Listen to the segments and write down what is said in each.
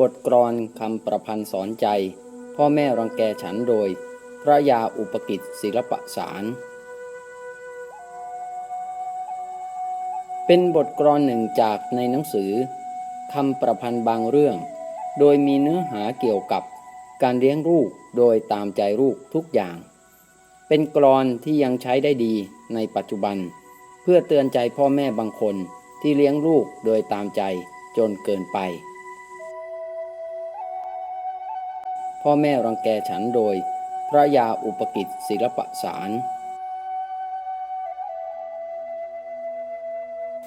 บทกรอนคำประพันธ์สอนใจ พ่อแม่รังแกฉันโดย พระยาอุปกิจศิลปสาร เป็นบทกรอนหนึ่งจากในหนังสือคำประพันธ์บางเรื่อง โดยมีเนื้อหาเกี่ยวกับการเลี้ยงลูกโดยตามใจลูกทุกอย่าง เป็นกรอนที่ยังใช้ได้ดีในปัจจุบัน เพื่อเตือนใจพ่อแม่บางคนที่เลี้ยงลูกโดยตามใจจนเกินไป พ่อแม่รังแกฉันโดย พระยาอุปกิจศิลปสาร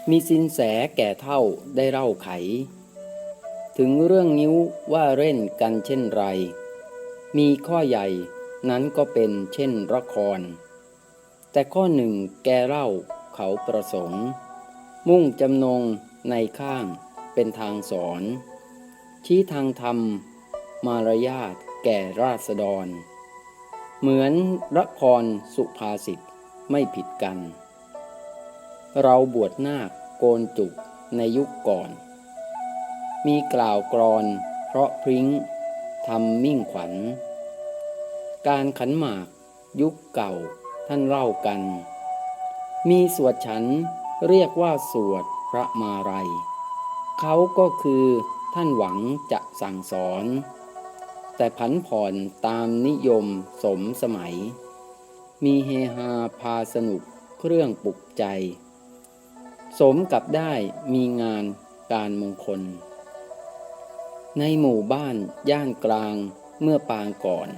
มีสินแสแก่เท่าได้เล่าไข ถึงเรื่องนิ้วว่าเล่นกันเช่นไร มีข้อใหญ่นั้นก็เป็นเช่นละคร แต่ข้อหนึ่งแกเล่าเขาประสงค์ มุ่งจำนงในข้างเป็นทางสอน ชี้ทางธรรม มารยาท แก่ราษฎร เหมือนละครสุภาษิตไม่ผิดกัน เราบวชนาคโกนจุกในยุคก่อน มีกล่าวกรอนเพราะพริ้งทำมิ่งขวัญ การขันหมากยุคเก่าท่านเล่ากัน มีสวดฉันเรียกว่าสวดพระมารัยเขาก็คือท่านหวังจะสั่งสอน แต่ผันผ่อนตามนิยมสมสมัย มีเฮฮาพาสนุกเครื่องปลุกใจ สมกับได้มีงานการมงคล ในหมู่บ้านย่านกลางเมื่อปางก่อน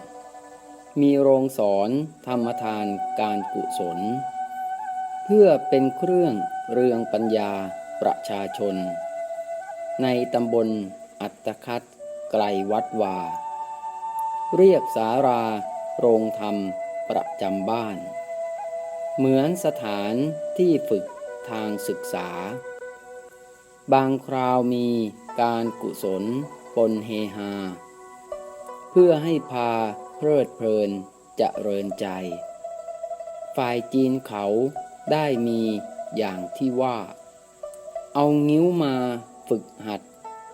มีโรงสอนธรรมทานการกุศล เพื่อเป็นเครื่องเรืองปัญญาประชาชน ในตำบลอัตคัดไกลวัดวา เรียกสารา โรงธรรม ประจำบ้าน เหมือนสถานที่ฝึกทางศึกษา บางคราวมีการกุศลปนเฮฮา เพื่อให้พาเพลิดเพลินเจะเริญใจ ฝ่ายจีนเขาได้มีอย่างที่ว่า เอางิ้วมาฝึกหัด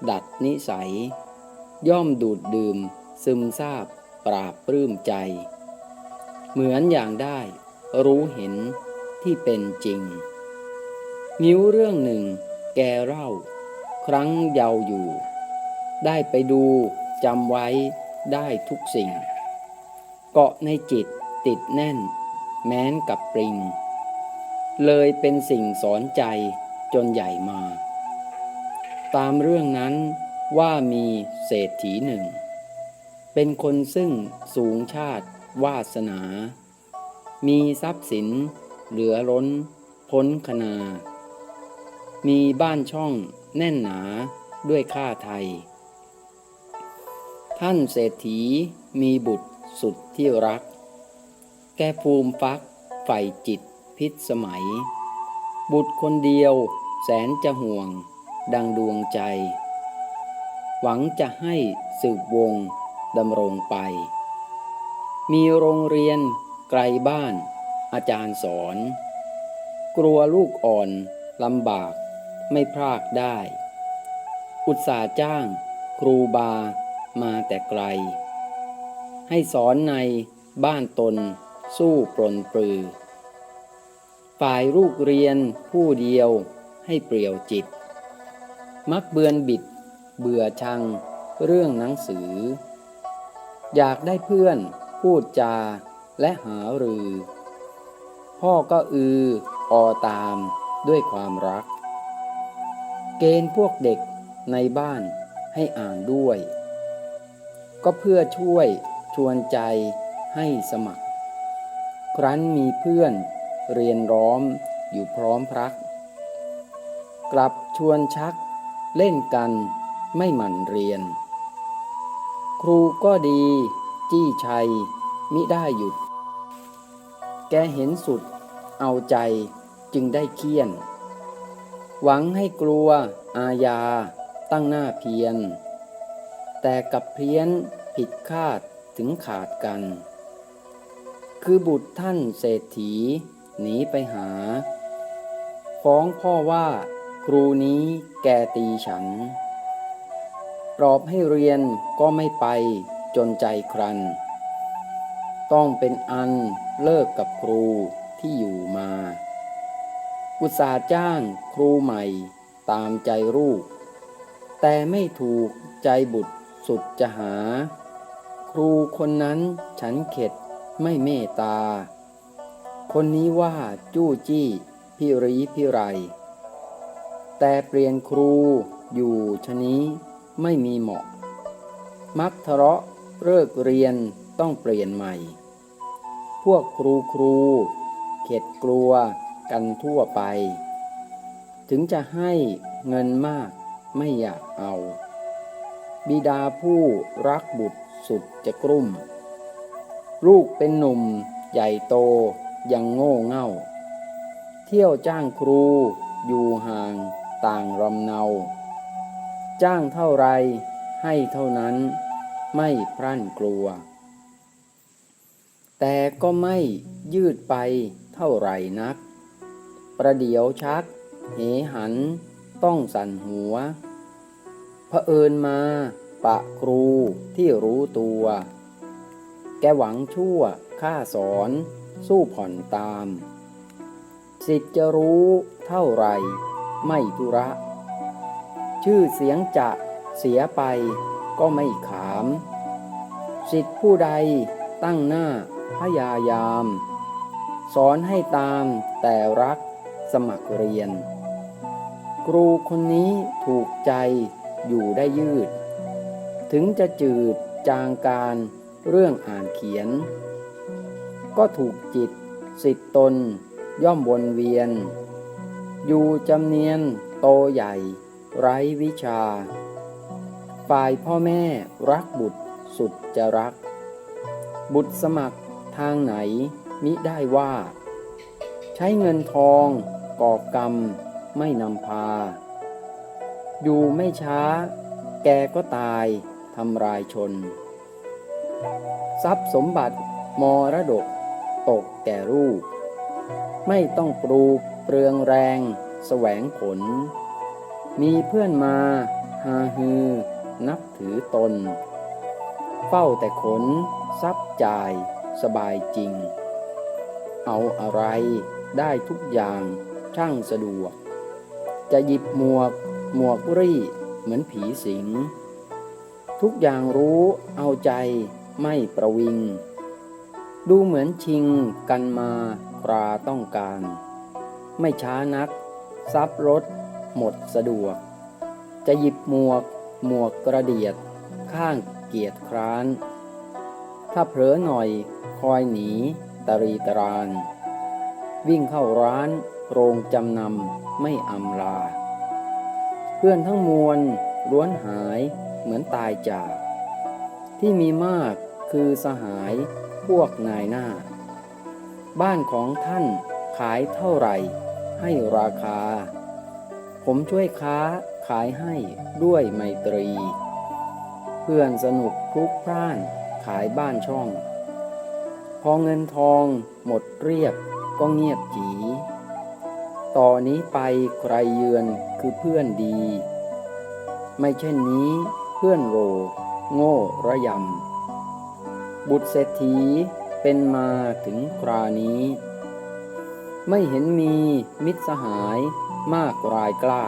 ดัดนิสัย ย่อมดูดดื่ม ซึมซาบปราบปลื้มใจ เหมือนอย่างได้ รู้เห็นที่เป็นจริง นิ้วเรื่องหนึ่ง แกเล่า ครั้งเยาว์อยู่ ได้ไปดูจำไว้ได้ทุกสิ่ง เกาะในจิตติดแน่น แม้นกับปริง เลยเป็นสิ่งสอนใจจนใหญ่มา ตามเรื่องนั้นว่ามีเศรษฐีหนึ่ง เป็นคนซึ่งสูงชาติวาสนา มีทรัพย์สินเหลือล้นพ้นคณามีบ้านช่องแน่นหนาด้วยค่าไทย ท่านเศรษฐีมีบุตรสุดที่รัก แกภูมิฟักใฝ่จิตพิษสมัย บุตรคนเดียวแสนจะห่วง ดังดวงใจ หวังจะให้สืบวง ดำรงไป มีโรงเรียนไกลบ้าน อาจารย์สอน กลัวลูกอ่อนลำบากไม่พรากได้ อุตสาจ้างครูบามาแต่ไกล ให้สอนในบ้านตนสู้ปรนปรือ ฝ่ายลูกเรียนผู้เดียวให้เปลี่ยวจิต มักเบือนบิดเบื่อชังเรื่องหนังสือ อยากได้เพื่อนพูดจาและหารือ พ่อก็อือออตามด้วยความรัก เกณฑ์พวกเด็กในบ้านให้อ่านด้วย ก็เพื่อช่วยชวนใจให้สมัคร ครั้นมีเพื่อนเรียนร้อมอยู่พร้อมพรัก กลับชวนชักเล่นกันไม่หมั่นเรียน ครูก็ดี จี้ชัย มิได้หยุด แกเห็นสุด เอาใจจึงได้เคียน หวังให้กลัว อาญา ตั้งหน้าเพียน แต่กับเพี้ยนผิดคาดถึงขาดกัน คือบุตรท่านเศรษฐี หนีไปหา ฟ้องพ่อว่า ครูนี้แกตีฉัน รอบให้เรียนก็ไม่ไปจนใจครัน ต้องเป็นอันเลิกกับครูที่อยู่มา อุตส่าห์จ้างครูใหม่ตามใจลูก แต่ไม่ถูกใจบุตรสุดจะหา ครูคนนั้นฉันเข็ดไม่เมตตา คนนี้ว่าจู้จี้พิรีพิไร แต่เปลี่ยนครูอยู่ชะนี้ ไม่มีเหมาะ มักทะเลาะเลิกเรียนต้องเปลี่ยนใหม่ พวกครูครู เข็ดกลัวกันทั่วไป ถึงจะให้เงินมากไม่อยากเอา บิดาผู้รักบุตรสุดจะกรุ่ม ลูกเป็นหนุ่มใหญ่โตยังโง่เง่า เที่ยวจ้างครูอยู่ห่างต่างรำเนา จ้างเท่าไรให้เท่านั้นไม่พรั่นกลัว แต่ก็ไม่ยืดไปเท่าไหร่นัก ประเดี๋ยวชัก เหหันต้องสั่นหัวเผอิญมาปะครูที่รู้ตัว แกหวังชั่วข้าสอนสู้ผ่อนตาม สิทธิ์จะรู้เท่าไรไม่ธุระ ชื่อเสียงจะเสียไปก็ไม่ขาม สิทธิผู้ใดตั้งหน้าพยายาม สอนให้ตามแต่รักสมัครเรียน ครูคนนี้ถูกใจอยู่ได้ยืด ถึงจะจืดจางการเรื่องอ่านเขียน ก็ถูกจิตสิทธิตนย่อมวนเวียน อยู่จำเนียนโตใหญ่ ไร้วิชา ฝ่ายพ่อแม่รักบุตรสุดจะรัก บุตรสมัครทางไหนมิได้ว่า ใช้เงินทองก่อกรรมไม่นำพา อยู่ไม่ช้า แกก็ตายทำรายชน ทรัพย์สมบัติมรดก ตกแก่ลูก ไม่ต้องปลูกเปลืองแรง แสวงผล มีเพื่อนมาฮาฮือ นับถือตน เฝ้าแต่ขน ทรัพย์จ่าย สบายจริง เอาอะไรได้ทุกอย่างช่างสะดวก จะหยิบหมวก หมวกรี่เหมือนผีสิง ทุกอย่างรู้เอาใจไม่ประวิง ดูเหมือนชิงกันมาคราต้องการ ไม่ช้านัก ทรัพย์รถ หมดสะดวก จะหยิบหมวก หมวกกระเดียด ข้างเกียรติคร้าน ถ้าเผลอหน่อยคอยหนีตรีตราน วิ่งเข้าร้านโรงจำนำไม่อำลา เพื่อนทั้งมวลล้วนหายเหมือนตายจาก ที่มีมากคือสหายพวกนายหน้า บ้านของท่านขายเท่าไหร่ให้ราคา ผมช่วยค้าขายให้ด้วยไมตรี เพื่อนสนุกพลุกพล่านขายบ้านช่อง พอเงินทองหมดเรียบก็เงียบจีต่อนนี้ไปใครเยือนคือเพื่อนดี ไม่เช่นนี้เพื่อนโร โง่ระยำ บุตรเศรษฐีเป็นมาถึงครานี้ ไม่เห็นมีมิตรสหาย มากรายกล้า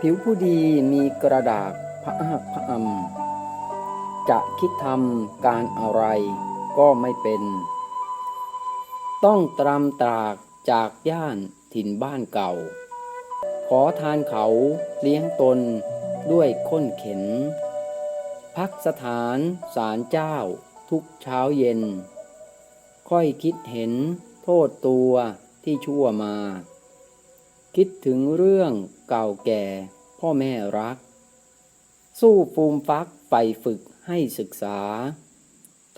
ผิวผู้ดีมีกระดาษพระอักพระอำจะคิดทำการอะไรก็ไม่เป็น ต้องตรำตรากจากย่านถิ่นบ้านเก่า ขอทานเขาเลี้ยงตนด้วยค้นเข็น พักสถานศาลเจ้าทุกเช้าเย็น ค่อยคิดเห็นโทษตัวที่ชั่วมา คิดถึงเรื่องเก่าแก่ พ่อแม่รัก สู้ฟูมฟักใฝ่ฝึกให้ศึกษา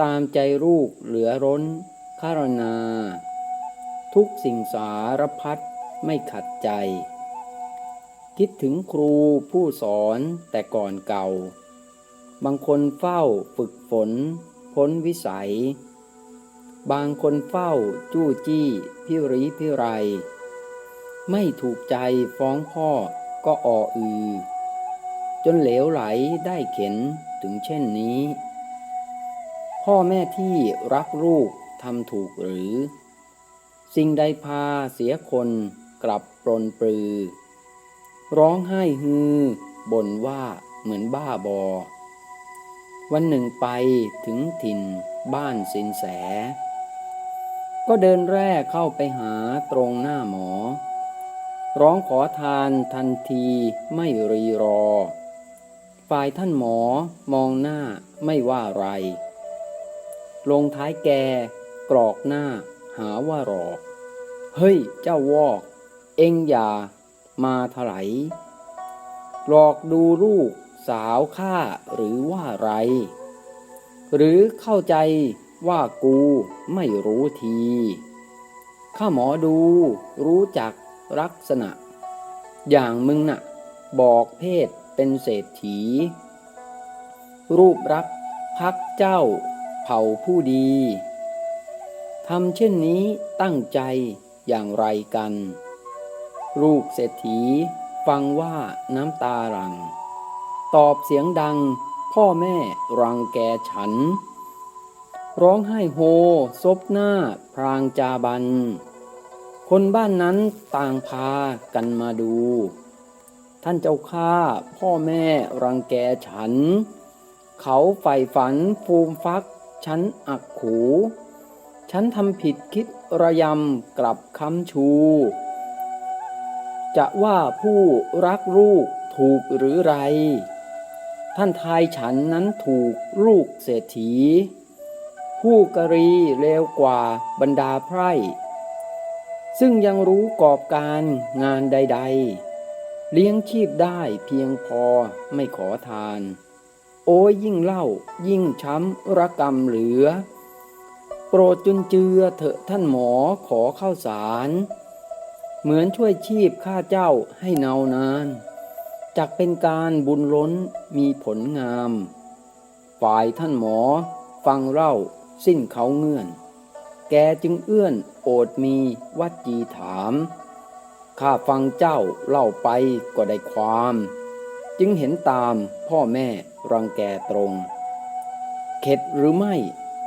ตามใจลูกเหลือร้นคารนาทุกสิ่งสารพัดไม่ขัดใจ คิดถึงครูผู้สอนแต่ก่อนเก่า บางคนเฝ้าฝึกฝน พ้นวิสัย บางคนเฝ้าจู้จี้พิริพิไร ไม่ถูกใจฟ้องพ่อก็อออือ จนเหลวไหลได้เข็นถึงเช่นนี้ พ่อแม่ที่รักลูกทำถูกหรือ สิ่งใดพาเสียคนกลับปรนปรือ ร้องไห้ฮือบ่นว่าเหมือนบ้าบอ วันหนึ่งไปถึงถิ่นบ้านสินแส ก็เดินแร่เข้าไปหาตรงหน้าหมอ ร้องขอทานทันทีไม่รีรอ ฝ่ายท่านหมอมองหน้าไม่ว่าไร ลงท้ายแกกรอกหน้าหาว่าหรอก เฮ้ย เจ้าวอก เอ็งอย่ามาถลายหลอกดูลูกสาวข้าหรือว่าไร หรือเข้าใจว่ากูไม่รู้ที ข้าหมอดูรู้จัก ลักษณะ อย่างมึงน่ะ บอกเพศเป็นเศรษฐี รูปรักพักเจ้าเผ่าผู้ดีทำเช่นนี้ตั้งใจอย่างไรกัน ลูกเศรษฐีฟังว่าน้ำตาหลัง ตอบเสียงดังพ่อแม่รังแกฉัน ร้องไห้โฮซบหน้าพรางจาบัน คนบ้านนั้นต่างพากันมาดู ท่านเจ้าข้าพ่อแม่รังแกฉัน เขาใฝ่ฝันฟูมฟัก ฉันอักขู ฉันทำผิดคิดระยำกลับคำชู จะว่าผู้รักลูกถูกหรือไร ท่านทายฉันนั้นถูกลูกเศรษฐี ผู้กรีเลวกว่าบรรดาไพร่ ซึ่งยังรู้กอบการงานใด ๆ เลี้ยงชีพได้เพียงพอไม่ขอทาน โอ้ยยิ่งเล่ายิ่งช้ำระกรรมเหลือ โปรดจุนเจือเถอะท่านหมอขอเข้าสาร เหมือนช่วยชีพข้าเจ้าให้เนานานจักเป็นการบุญล้นมีผลงาม ฝ่ายท่านหมอฟังเล่าสิ้นเขาเงื่อน กจึงเอื้อนโอดมีวัดจีถาม ข้าฟังเจ้าเล่าไปก็ได้ความ จึงเห็นตามพ่อแม่รังแกตรง เข็ดหรือไม่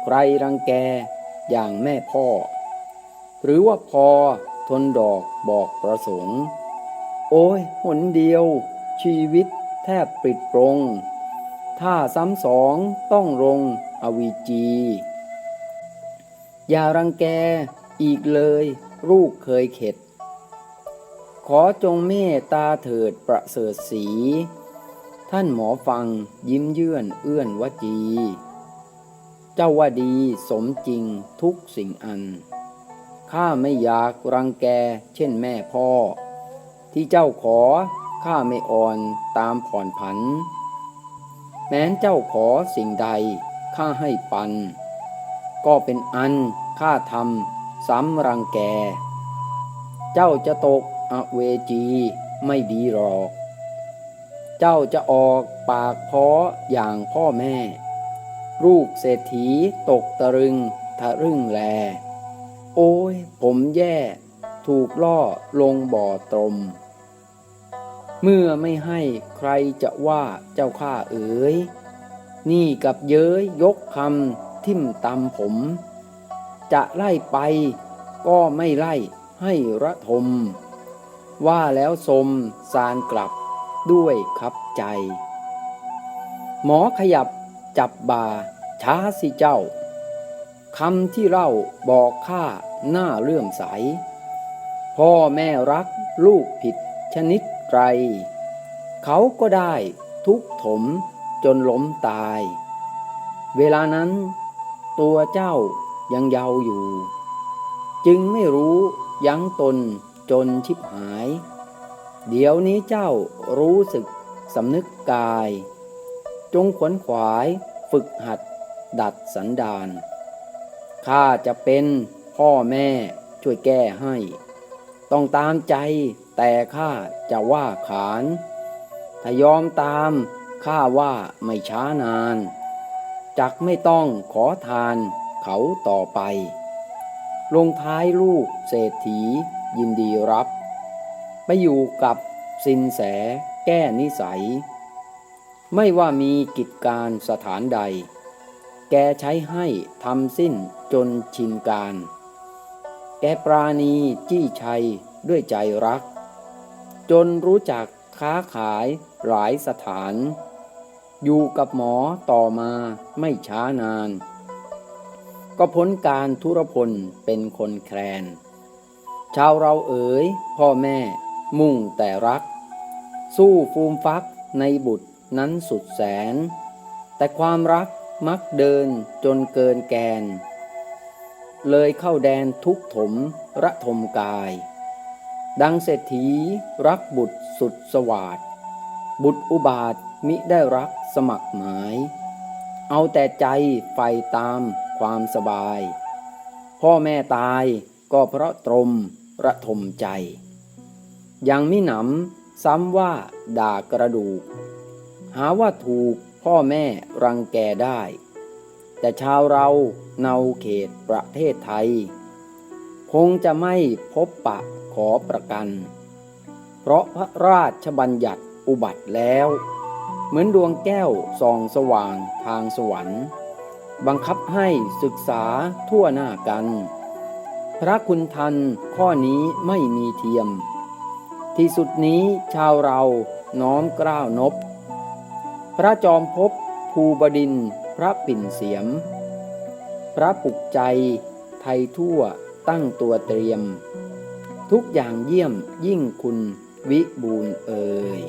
ใครรังแกอย่างแม่พ่อ หรือว่าพอทนดอกบอกประสงค์ โอ้ยหนเดียว ชีวิตแทบปิดปรง ถ้าซ้ำสองต้องลงอวีจี อย่ารังแกอีกเลยลูกเคยเข็ด ขอจงเมตตาเถิดประเสริฐสี ท่านหมอฟังยิ้มเยื่อนเอื้อนวจี เจ้าว่าดีสมจริงทุกสิ่งอัน ข้าไม่อยากรังแกเช่นแม่พ่อ ที่เจ้าขอข้าไม่อ่อนตามผ่อนผัน แม้นเจ้าขอสิ่งใดข้าให้ปัน ก็เป็นอันข้าทำซ้ำรังแก เจ้าจะตกอเวจีไม่ดีหรอก เจ้าจะออกปากพ้ออย่างพ่อแม่ ลูกเศรษฐีตกตะรึงทะรึงแล โอ้ย ผมแย่ ถูกล่อลงบ่อตรม เมื่อไม่ให้ใครจะว่าเจ้าข้าเอ๋ย นี่กับเย้ยยกคำ ทิ่มตำผม จะไล่ไปก็ไม่ไล่ให้ระทม ว่าแล้วสมสารกลับด้วยคับใจ หมอขยับจับบ่าช้าสิเจ้าคำที่เล่าบอกข้าหน้าเลื่อมใส พ่อแม่รักลูกผิดชนิดไรเขาก็ได้ทุกถมจนล้มตาย เวลานั้น ตัวเจ้ายังเยาว์อยู่ จึงไม่รู้ยั้งตนจนชิบหาย เดี๋ยวนี้เจ้ารู้สึกสำนึกกาย จงขวนขวายฝึกหัดดัดสันดานข้าจะเป็นพ่อแม่ช่วยแก้ให้ ต้องตามใจแต่ข้าจะว่าขาน ถ้ายอมตามข้าว่าไม่ช้านาน จักไม่ต้องขอทานเขาต่อไป ลงท้ายลูกเศรษฐียินดีรับไปอยู่กับสินแสแก้นิสัย ไม่ว่ามีกิจการสถานใด แกใช้ให้ทำสิ้นจนชินการ แกปราณีจี้ชัยด้วยใจรัก จนรู้จักค้าขายหลายสถาน อยู่กับหมอต่อมาไม่ช้านาน ก็พ้นการทุรพลเป็นคนแคลน ชาวเราเอ๋ยพ่อแม่มุ่งแต่รัก สู้ฟูมฟักในบุตรนั้นสุดแสน แต่ความรักมักเดินจนเกินแกน เลยเข้าแดนทุกข์ถมระทมกาย ดังเศรษฐีรักบุตรสุดสวาดบุตรอุบาท มิได้รักสมัครหมาย เอาแต่ใจไฟตามความสบาย พ่อแม่ตายก็เพราะตรมระทมใจ ยังมิหนำซ้ำว่าด่ากระดูก หาว่าถูกพ่อแม่รังแกได้ แต่ชาวเราเนาเขตประเทศไทย คงจะไม่พบปะขอประกัน เพราะพระราชบัญญัติอุบัติแล้ว เหมือนดวงแก้วส่องสว่างทางสวรรค์ บังคับให้ศึกษาทั่วหน้ากัน พระคุณทันข้อนี้ไม่มีเทียม ที่สุดนี้ชาวเราน้อมกล้าวนบ พระจอมภพภูบดินพระปิ่นเสียม พระปุกใจไทยทั่วตั้งตัวเตรียม ทุกอย่างเยี่ยมยิ่งคุณวิบูลเอ่ย